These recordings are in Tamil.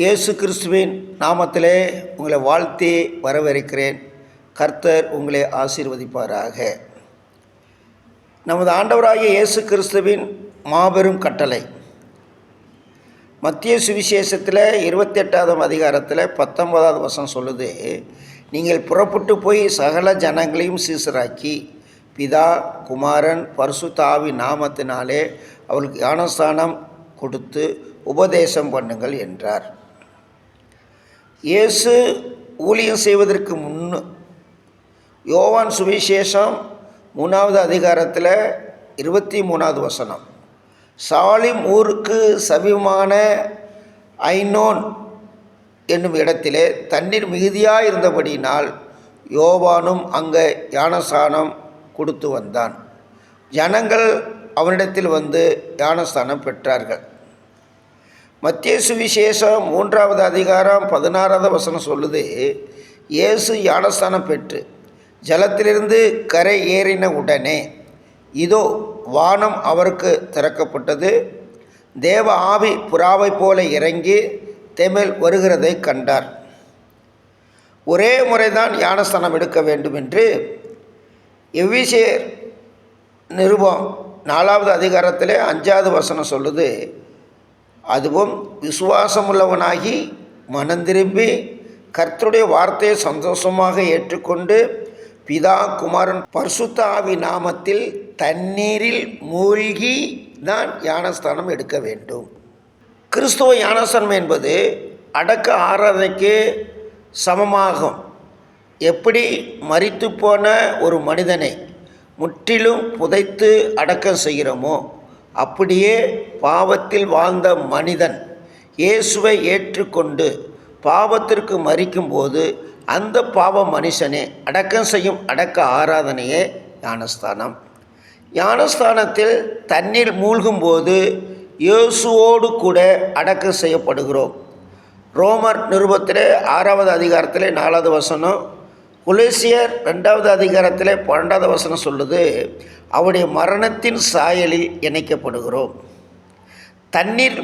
இயேசு கிறிஸ்துவின் நாமத்திலே உங்களை வாழ்த்தி வரவேற்கிறேன். கர்த்தர் உங்களை ஆசீர்வதிப்பாராக. நமது ஆண்டவராகிய இயேசு கிறிஸ்துவின் மாபெரும் கட்டளை. மத்திய சுவிசேஷத்தில் இருபத்தெட்டாவது அதிகாரத்தில் பத்தொன்பதாவது வருஷம் சொல்லுது நீங்கள் புறப்பட்டு போய் சகல ஜனங்களையும் சீசராக்கி பிதா குமாரன் பரிசுத்தாவி நாமத்தினாலே அவளுக்கு ஞானஸ்தானம் கொடுத்து உபதேசம் பண்ணுங்கள் என்றார். இயேசு ஊழியம் செய்வதற்கு முன்னு யோவான் சுவிசேஷம் மூணாவது அதிகாரத்தில் இருபத்தி மூணாவது வசனம். சாலிம் ஊருக்கு சமீபமான ஐநோன் என்னும் இடத்திலே தண்ணீர் மிகுதியாக இருந்தபடியினால் யோவானும் அங்கே ஞானஸ்தானம் கொடுத்து வந்தான். ஜனங்கள் அவனிடத்தில் வந்து யானஸ்தானம் பெற்றார்கள். மத்திய சுவிசேஷம் மூன்றாவது அதிகாரம் பதினாறாவது வசனம் சொல்லுது இயேசு ஞானஸ்தானம் பெற்று ஜலத்திலிருந்து கரை ஏறின உடனே இதோ வானம் அவருக்கு திறக்கப்பட்டது. தேவ ஆவி புறாவை போல இறங்கி தெமிழ் வருகிறதை கண்டார். ஒரே முறைதான் ஞானஸ்தானம் எடுக்க வேண்டும் என்று எவ்விசேர் நிருபம் நாலாவது அதிகாரத்தில் அஞ்சாவது வசனம் சொல்லுது அதுவும் விசுவாசமுள்ளவனாகி மனந்திரும்பி கர்த்தருடைய வார்த்தையை சந்தோஷமாக ஏற்றுக்கொண்டு பிதா குமாரன் பர்சுத்தாவி நாமத்தில் தண்ணீரில் மூழ்கி தான் ஞானஸ்தானம் எடுக்க வேண்டும். கிறிஸ்துவ ஞானஸ்தானம் என்பது அடக்க ஆராதனைக்கு சமமாகும். எப்படி மறித்து போன ஒரு மனிதனை முற்றிலும் புதைத்து அடக்கம் செய்கிறோமோ அப்படியே பாவத்தில் வாழ்ந்த மனிதன் இயேசுவை ஏற்றுக்கொண்டு பாவத்திற்கு மறிக்கும்போது அந்த பாவ மனுஷனே அடக்கம் செய்யும் அடக்க ஆராதனையே ஞானஸ்தானம். ஞானஸ்தானத்தில் தண்ணீர் மூழ்கும்போது இயேசுவோடு கூட அடக்கம் செய்யப்படுகிறோம். ரோமர் நிருபத்தில் ஆறாவது அதிகாரத்தில் நாலாவது வசனம் கொலேசியர் ரெண்டாவது அதிகாரத்தில் பன்னெண்டாவது வசனம் சொல்லுது அவருடைய மரணத்தின் சாயலில் இணைக்கப்படுகிறோம். தண்ணீர்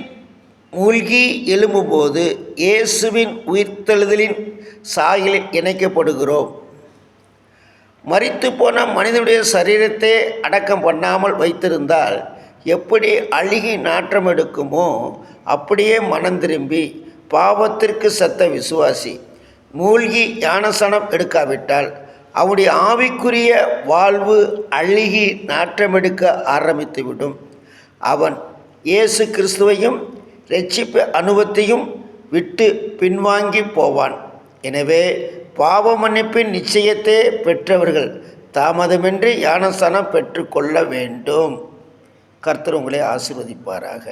மூழ்கி எழும்பும்போது இயேசுவின் உயிர்த்தெழுதலின் சாயலில் இணைக்கப்படுகிறோம். மறித்து போன மனிதனுடைய சரீரத்தை அடக்கம் பண்ணாமல் வைத்திருந்தால் எப்படி அழுகி நாற்றம் எடுக்குமோ அப்படியே மனம் திரும்பி பாவத்திற்கு சத்த விசுவாசி. மூழ்கி ஞானசனம் எடுக்காவிட்டால் அவனுடைய ஆவிக்குரிய வாழ்வு அழுகி நாற்றமெடுக்க ஆரம்பித்துவிடும். அவன் இயேசு கிறிஸ்துவையும் ரட்சிப்பு அனுபவத்தையும் விட்டு பின்வாங்கி போவான். எனவே பாவ மன்னிப்பின் நிச்சயத்தை பெற்றவர்கள் தாமதமின்றி ஞானஸ்தானம் பெற்றுக்கொள்ள வேண்டும். கர்த்தர் உங்களை ஆசிர்வதிப்பாராக.